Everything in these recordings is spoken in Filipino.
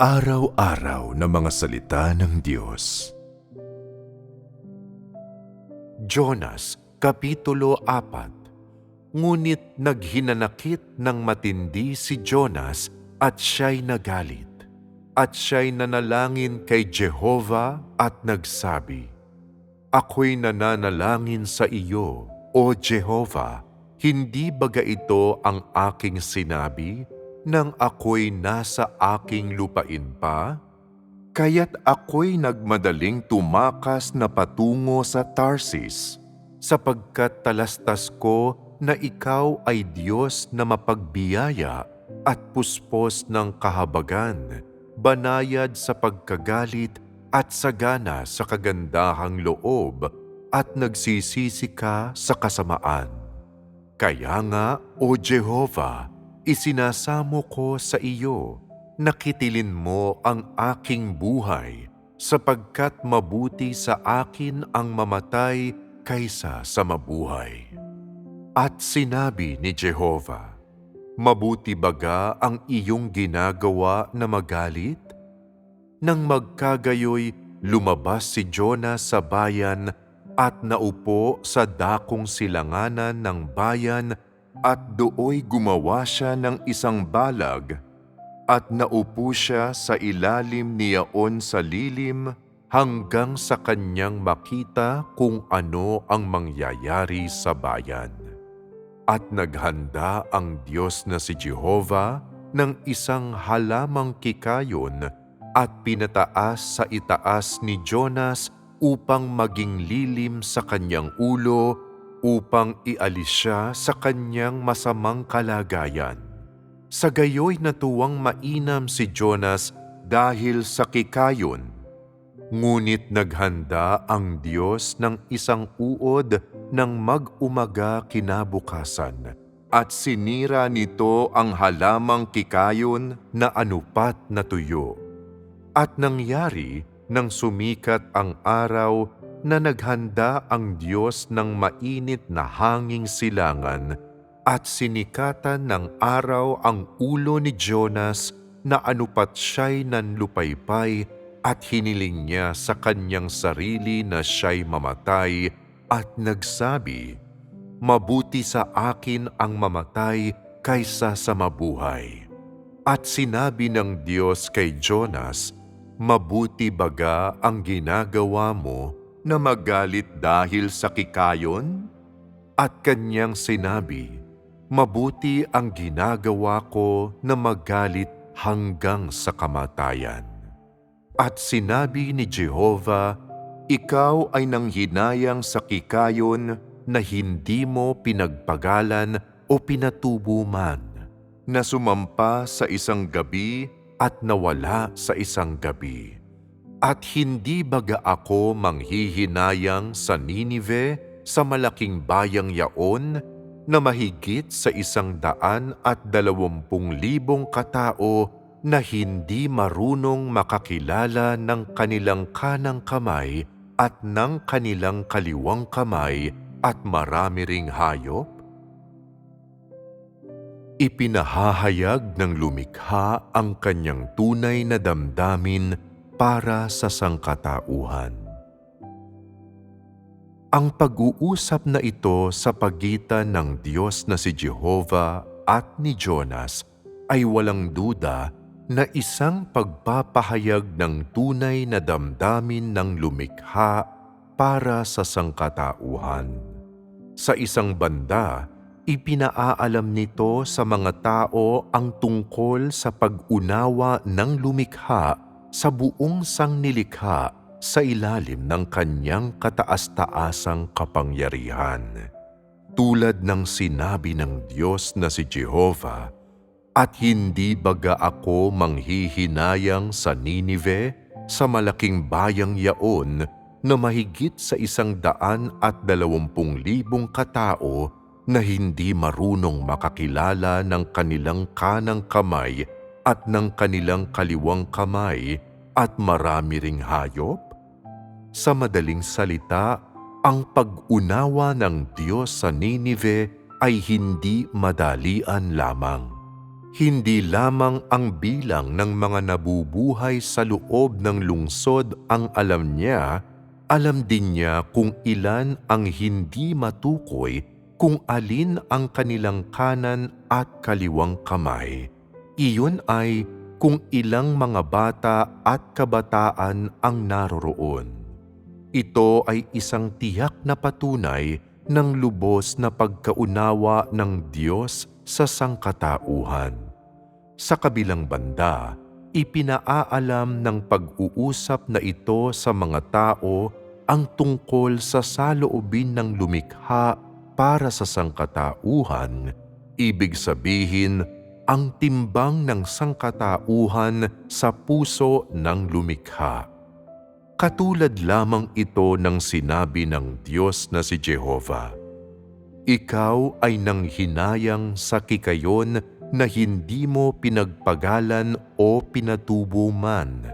Araw-araw na mga salita ng Diyos. Jonas, Kapitulo 4 Ngunit naghinanakit ng matindi si Jonas at siya'y nagalit. At siya'y nanalangin kay Jehova at nagsabi, Ako'y nananalangin sa iyo, O Jehova, hindi baga ito ang aking sinabi nang ako'y nasa aking lupain pa? Kaya't ako'y nagmadaling tumakas na patungo sa Tarsis, sapagkat talastas ko na ikaw ay Diyos na mapagbiyaya at puspos ng kahabagan, banayad sa pagkagalit at sagana sa kagandahang loob at nagsisisi ka sa kasamaan. Kaya nga, O Jehovah, isinasamo ko sa iyo, nakitilin mo ang aking buhay, sapagkat mabuti sa akin ang mamatay kaysa sa mabuhay. At sinabi ni Jehovah, Mabuti baga ang iyong ginagawa na magalit? Nang magkagayoy, lumabas si Jonas sa bayan at naupo sa dakong silanganan ng bayan at dooy gumawa siya ng isang balag at naupo siya sa ilalim niyaon sa lilim hanggang sa kanyang makita kung ano ang mangyayari sa bayan. At naghanda ang Diyos na si Jehovah ng isang halamang kikayon at pinataas sa itaas ni Jonas upang maging lilim sa kanyang ulo upang ialis siya sa kanyang masamang kalagayan. Sa gayoy natuwang mainam si Jonas dahil sa kikayon. Ngunit naghanda ang Diyos ng isang uod ng mag-umaga kinabukasan at sinira nito ang halamang kikayon na anupat na tuyo. At nangyari nang sumikat ang araw na naghanda ang Diyos ng mainit na hanging silangan at sinikatan ng araw ang ulo ni Jonas na anupat siya'y nanlupaypay at hiniling niya sa kanyang sarili na siya'y mamatay at nagsabi, Mabuti sa akin ang mamatay kaysa sa mabuhay. At sinabi ng Diyos kay Jonas, Mabuti baga ang ginagawa mo na magalit dahil sa kikayon? At kanyang sinabi, Mabuti ang ginagawa ko na magalit hanggang sa kamatayan. At sinabi ni Jehovah, Ikaw ay nanghinayang sa kikayon na hindi mo pinagpagalan o pinatubo man, na sumampa sa isang gabi at nawala sa isang gabi. At hindi baga ako manghihinayang sa Ninive sa malaking bayang yaon na mahigit sa isang daan at dalawampung libong katao na hindi marunong makakilala ng kanilang kanang kamay at ng kanilang kaliwang kamay at marami ring hayop? Ipinahahayag ng lumikha ang kanyang tunay na damdamin para sa sangkatauhan. Ang pag-uusap na ito sa pagitan ng Diyos na si Jehovah at ni Jonas ay walang duda na isang pagpapahayag ng tunay na damdamin ng lumikha para sa sangkatauhan. Sa isang banda, ipinaaalam nito sa mga tao ang tungkol sa pag-unawa ng lumikha sa buong sangnilikha sa ilalim ng kanyang kataas-taasang kapangyarihan. Tulad ng sinabi ng Diyos na si Jehovah, At hindi baga ako manghihinayang sa Ninive, sa malaking bayang yaon, na mahigit sa isang daan at dalawampung libong katao na hindi marunong makakilala ng kanilang kanang kamay at ng kanilang kaliwang kamay at marami ring hayop? Sa madaling salita, ang pag-unawa ng Diyos sa Ninive ay hindi madalian lamang. Hindi lamang ang bilang ng mga nabubuhay sa loob ng lungsod ang alam niya, alam din niya kung ilan ang hindi matukoy kung alin ang kanilang kanan at kaliwang kamay. Iyon ay kung ilang mga bata at kabataan ang naroroon. Ito ay isang tiyak na patunay ng lubos na pagkaunawa ng Diyos sa sangkatauhan. Sa kabilang banda, ipinaaalam ng pag-uusap na ito sa mga tao ang tungkol sa saloobin ng lumikha para sa sangkatauhan, ibig sabihin ang timbang ng sangkatauhan sa puso ng lumikha. Katulad lamang ito ng sinabi ng Diyos na si Jehovah. Ikaw ay nang hinayang sa kikayon na hindi mo pinagpagalan o pinatubo man,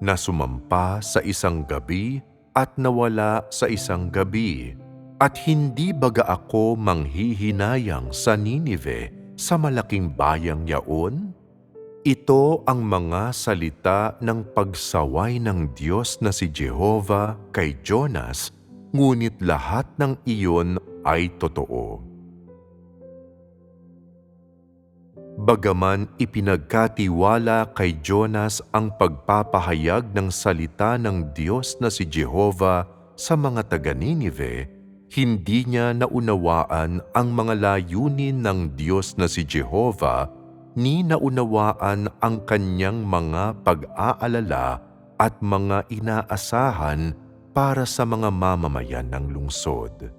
na sumampa sa isang gabi at nawala sa isang gabi, at hindi baga ako manghihinayang sa Ninive sa malaking bayang yaon? Ito ang mga salita ng pagsaway ng Diyos na si Jehovah kay Jonas, ngunit lahat ng iyon ay totoo. Bagaman ipinagkatiwala kay Jonas ang pagpapahayag ng salita ng Diyos na si Jehovah sa mga taga-Ninive, hindi niya naunawaan ang mga layunin ng Diyos na si Jehovah ni naunawaan ang kanyang mga pag-aalala at mga inaasahan para sa mga mamamayan ng lungsod.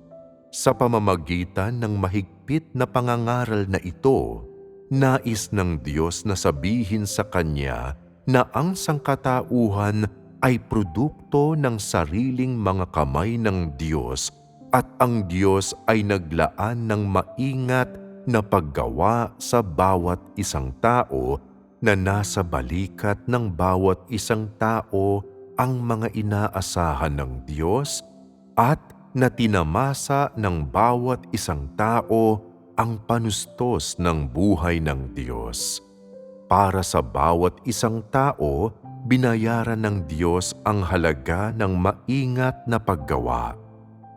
Sa pamamagitan ng mahigpit na pangangaral na ito, nais ng Diyos na sabihin sa Kanya na ang sangkatauhan ay produkto ng sariling mga kamay ng Diyos at ang Diyos ay naglaan ng maingat na paggawa sa bawat isang tao na nasa balikat ng bawat isang tao ang mga inaasahan ng Diyos at na tinamasa ng bawat isang tao ang panustos ng buhay ng Diyos. Para sa bawat isang tao, binayaran ng Diyos ang halaga ng maingat na paggawa.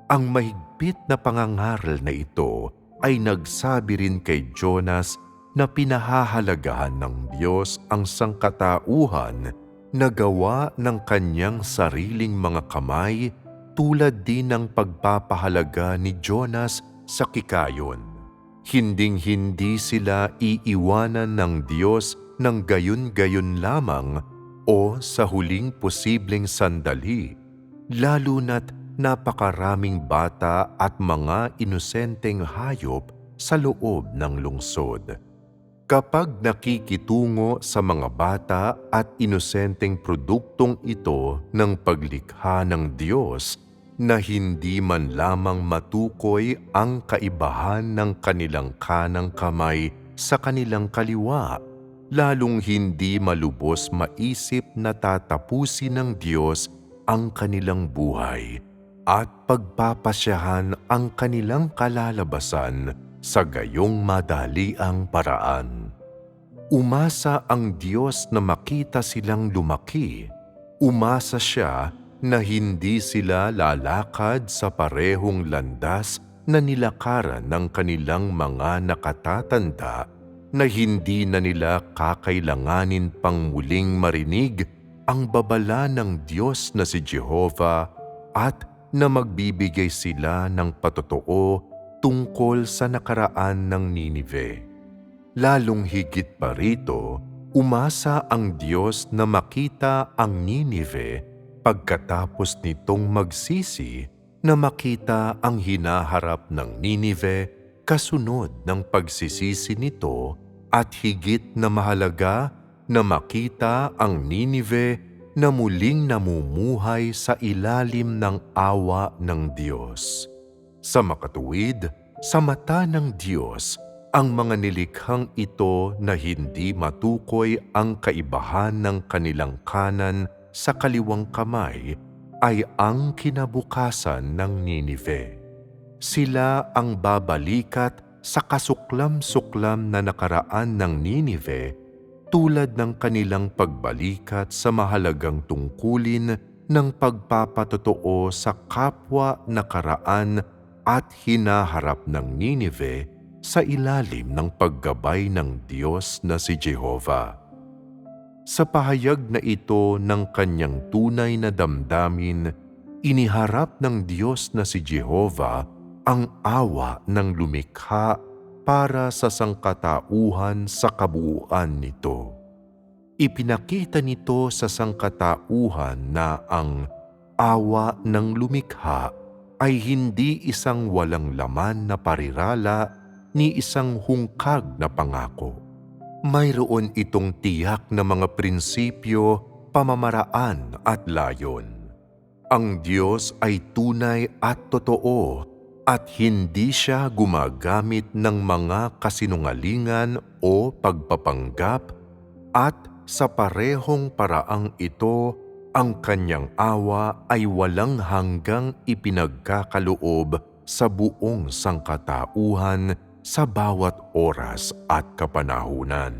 Ang mahigpit na pangangaral na ito ay nagsabi rin kay Jonas na pinahahalagahan ng Diyos ang sangkatauhan na gawa ng kanyang sariling mga kamay tulad din ng pagpapahalaga ni Jonas sa kikayon. Hinding-hindi sila iiwanan ng Diyos ng gayon-gayon lamang o sa huling posibleng sandali, lalo na't napakaraming bata at mga inosenteng hayop sa loob ng lungsod. Kapag nakikitungo sa mga bata at inosenteng produktong ito ng paglikha ng Diyos na hindi man lamang matukoy ang kaibahan ng kanilang kanang kamay sa kanilang kaliwa, lalong hindi malubos maisip na tatapusin ng Diyos ang kanilang buhay at pagpapasyahan ang kanilang kalalabasan sa gayong madaliang paraan. Umasa ang Diyos na makita silang lumaki. Umasa siya na hindi sila lalakad sa parehong landas na nilakaran ng kanilang mga nakatatanda na hindi na nila kakailanganin pang muling marinig ang babala ng Diyos na si Jehovah at na magbibigay sila ng patotoo tungkol sa nakaraan ng Ninive. Lalong higit pa rito, umasa ang Diyos na makita ang Ninive pagkatapos nitong magsisi na makita ang hinaharap ng Ninive kasunod ng pagsisisi nito at higit na mahalaga na makita ang Ninive na muling namumuhay sa ilalim ng awa ng Diyos. Sa makatuwid, sa mata ng Diyos, ang mga nilikhang ito na hindi matukoy ang kaibahan ng kanilang kanan sa kaliwang kamay ay ang kinabukasan ng Ninive. Sila ang babalikat sa kasuklam-suklam na nakaraan ng Ninive tulad ng kanilang pagbalikat sa mahalagang tungkulin ng pagpapatotoo sa kapwa nakaraan at hinaharap ng Ninive sa ilalim ng paggabay ng Diyos na si Jehovah. Sa pahayag na ito ng kanyang tunay na damdamin, iniharap ng Diyos na si Jehovah ang awa ng lumikha para sa sangkatauhan sa kabuuan nito. Ipinakita nito sa sangkatauhan na ang awa ng lumikha ay hindi isang walang laman na parirala ni isang hungkag na pangako. Mayroon itong tiyak na mga prinsipyo, pamamaraan at layon. Ang Diyos ay tunay at totoo at hindi siya gumagamit ng mga kasinungalingan o pagpapanggap at sa parehong paraang ito, ang kanyang awa ay walang hanggang ipinagkakaloob sa buong sangkatauhan sa bawat oras at kapanahunan.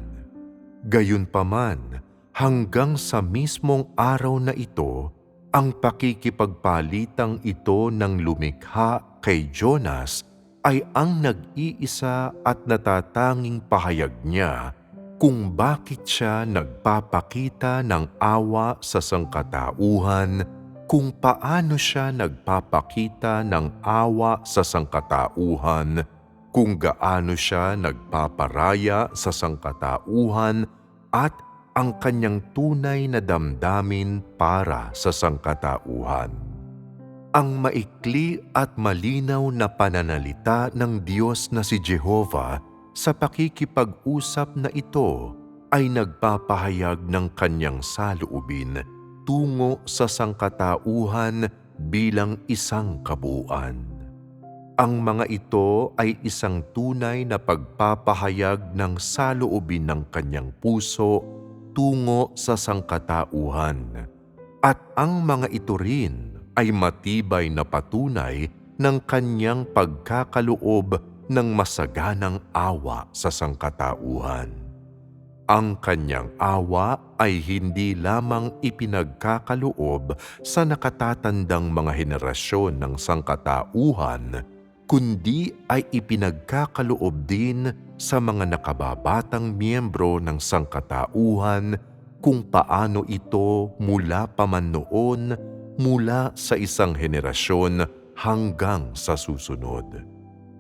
Gayunpaman, hanggang sa mismong araw na ito, ang pakikipagpalitang ito ng lumikha kay Jonas ay ang nag-iisa at natatanging pahayag niya kung bakit siya nagpapakita ng awa sa sangkatauhan, kung paano siya nagpapakita ng awa sa sangkatauhan, kung gaano siya nagpaparaya sa sangkatauhan at ang kanyang tunay na damdamin para sa sangkatauhan. Ang maikli at malinaw na pananalita ng Diyos na si Jehovah sa pakikipag-usap na ito ay nagpapahayag ng kanyang saloobin tungo sa sangkatauhan bilang isang kabuuan. Ang mga ito ay isang tunay na pagpapahayag ng saloobin ng kanyang puso tungo sa sangkatauhan. At ang mga ito rin ay matibay na patunay ng kanyang pagkakaloob ng masaganang awa sa sangkatauhan. Ang kanyang awa ay hindi lamang ipinagkakaloob sa nakatatandang mga henerasyon ng sangkatauhan, kundi ay ipinagkakaloob din sa mga nakababatang miyembro ng sangkatauhan kung paano ito mula pa man noon mula sa isang henerasyon hanggang sa susunod.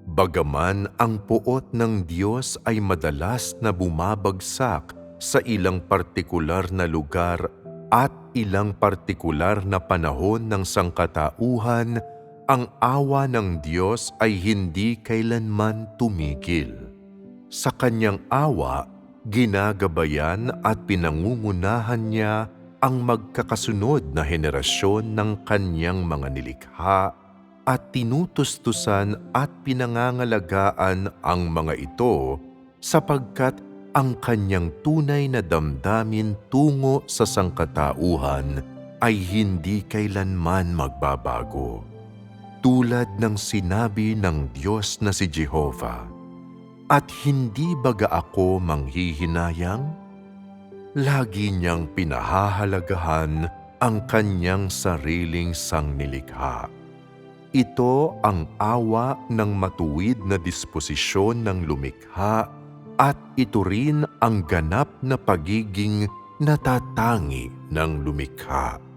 Bagaman ang puot ng Diyos ay madalas na bumabagsak sa ilang partikular na lugar at ilang partikular na panahon ng sangkatauhan, ang awa ng Diyos ay hindi kailanman tumigil. Sa kanyang awa, ginagabayan at pinangungunahan niya ang magkakasunod na henerasyon ng kanyang mga nilikha at tinutustusan at pinangangalagaan ang mga ito sapagkat ang kanyang tunay na damdamin tungo sa sangkatauhan ay hindi kailanman magbabago tulad ng sinabi ng Diyos na si Jehovah. At hindi baga ako manghihinayang? Lagi niyang pinahahalagahan ang kanyang sariling sangnilikha. Ito ang awa ng matuwid na disposisyon ng lumikha at ito rin ang ganap na pagiging natatangi ng lumikha.